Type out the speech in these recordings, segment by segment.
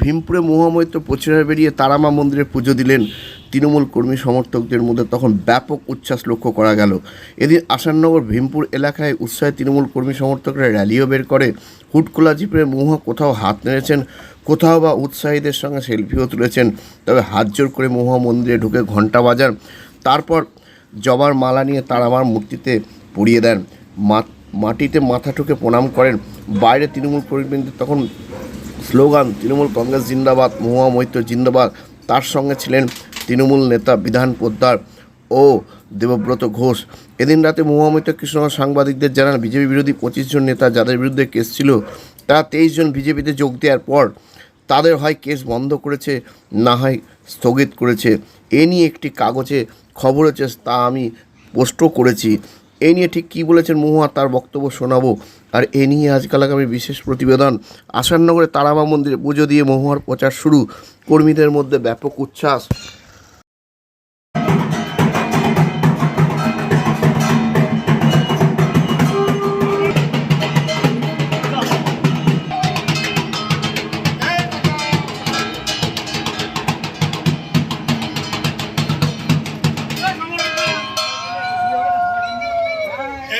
ভীমপুরে মহামৈত্র প্রচারে বেরিয়ে তারামা মন্দিরে পুজো দিলেন তৃণমূল কর্মী সমর্থকদের মধ্যে তখন ব্যাপক উচ্ছ্বাস লক্ষ্য করা গেল। এদিন আসাননগর ভীমপুর এলাকায় উৎসাহে তৃণমূল কর্মী সমর্থকরা র্যালিও বের করে। হুটকোলা জিপের মহুয়া কোথাও হাত নেড়েছেন, কোথাও বা উৎসাহীদের সঙ্গে সেলফিও তুলেছেন। তবে হাত জোর করে মহুয়া মন্দিরে ঢুকে ঘণ্টা বাজান, তারপর জবার মালা নিয়ে তারামার মূর্তিতে পরিয়ে দেন। মাটিতে মাথা ঠুকে প্রণাম করেন। বাইরে তৃণমূল কর্মীদের তখন স্লোগান, তৃণমূল কংগ্রেস জিন্দাবাদ, মহুয়া মৈত্র জিন্দাবাদ। তার সঙ্গে ছিলেন তৃণমূল নেতা বিধান পোদ্দার ও দেবব্রত ঘোষ। এদিন রাতে মহুয়া মৈত্র সাংবাদিকদের জানান, বিজেপি বিরোধী পঁচিশ জন নেতা যাদের বিরুদ্ধে কেস ছিল, তারা তেইশ জন বিজেপিতে যোগ দেওয়ার পর তাদের হয় কেস বন্ধ করেছে, না হয় স্থগিত করেছে। এ নিয়ে একটি কাগজে খবর হচ্ছে তা আমি পোস্টও করেছি। এ নিয়ে ঠিক কী বলেছেন মহুয়া, তার বক্তব্য শোনাবো। আর এ নিয়ে আজকাল আগামী বিশেষ প্রতিবেদন। আসাননগরে তারামা মন্দিরে পুজো দিয়ে মহুয়ার প্রচার শুরু। কর্মীদের মধ্যে ব্যাপক উচ্ছ্বাস।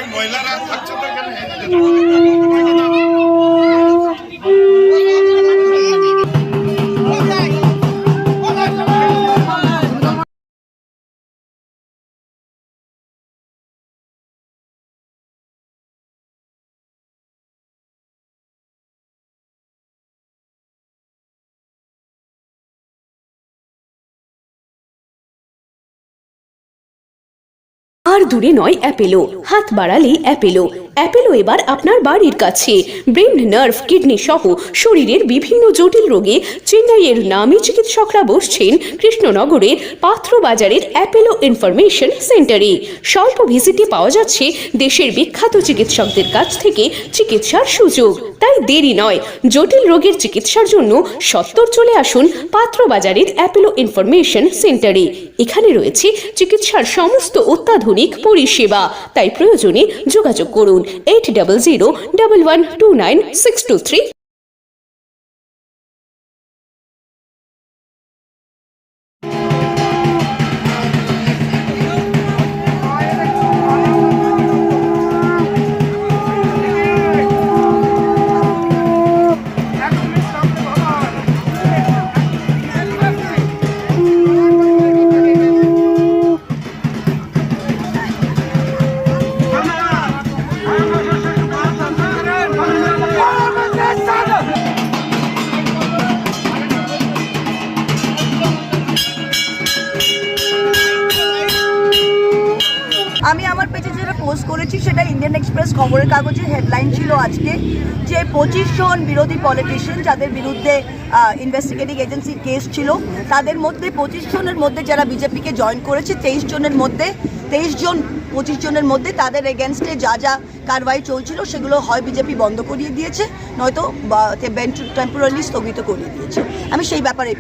মহিলারা থাকছে তো এখানে আর দূরে নয় অ্যাপেলো হাত বাড়ালেই অ্যাপেলো অ্যাপেলো এবার আপনার বাড়ির কাছে। ব্রেন নার্ভ কিডনি সহ শরীরের বিভিন্ন জটিল রোগে চেন্নাইয়ের নামী চিকিৎসকরা বসছেন কৃষ্ণনগরের পাত্র বাজারের অ্যাপেলো ইনফরমেশন সেন্টারে স্বল্প ভিজিটে পাওয়া যাচ্ছে দেশের বিখ্যাত চিকিৎসকদের কাছ থেকে চিকিৎসার সুযোগ। তাই দেরি নয়। জটিল রোগের চিকিৎসার জন্য সত্তর চলে আসুন পাত্র বাজারের অ্যাপেলো ইনফরমেশন সেন্টারে। এখানে রয়েছে চিকিৎসার সমস্ত অত্যাধুনিক পরিষেবা। তাই প্রয়োজনে যোগাযোগ করুন। Eight double zero double one two nine six two three. করেছি সেটা ইন্ডিয়ান এক্সপ্রেস খবরের কাগজে হেডলাইন ছিল আজকে যে পঁচিশ জন বিরোধী পলিটিশিয়ান যাদের বিরুদ্ধে ইনভেস্টিগেটিং এজেন্সির কেস ছিল, তাদের মধ্যে পঁচিশ জনের মধ্যে যারা বিজেপিকে জয়েন করেছে তেইশ জনের মধ্যে তেইশ জন পঁচিশ জনের মধ্যে তাদের এগেনস্টে যা যা কারবাই চলছিল সেগুলো হয় বিজেপি বন্ধ করিয়ে দিয়েছে, নয়তো টেম্পোরারি স্থগিত করিয়ে দিয়েছে। আমি সেই ব্যাপারে